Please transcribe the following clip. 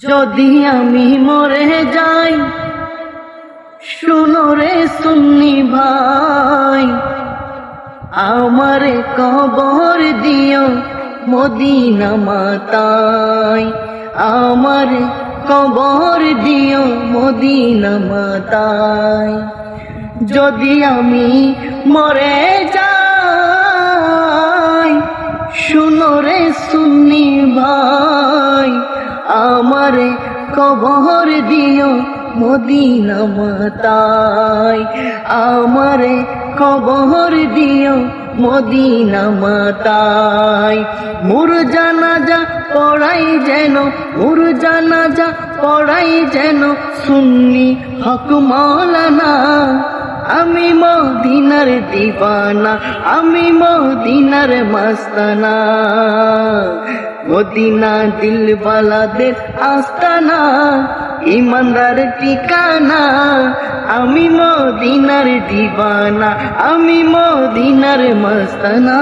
যদি আমি মরে যাই, শুনো রে সুন্নি ভাই, আমারে কবর দিও মদিনা মাতায়। আমারে কবর দিও মদিনা মাতায়। যদি আমি মরে যাই, শুনো রে সুন্নি ভাই আমারে কবর দিও, মদিনা মাতায়। আমারে কবর দিও, মদিনা মাতায়। মুর জানাজা পড়াই যেন, মুর জানাজা পড়াই যেন সুন্নি হক মৌলানা আমি মদিনার দিবানা, আমি মদিনার মস্তানা। মদিনা দিলওয়ালাদের আস্তানা ইমানদার ঠিকানা আমি মদিনার দিবানা আমি মদিনার মস্তানা।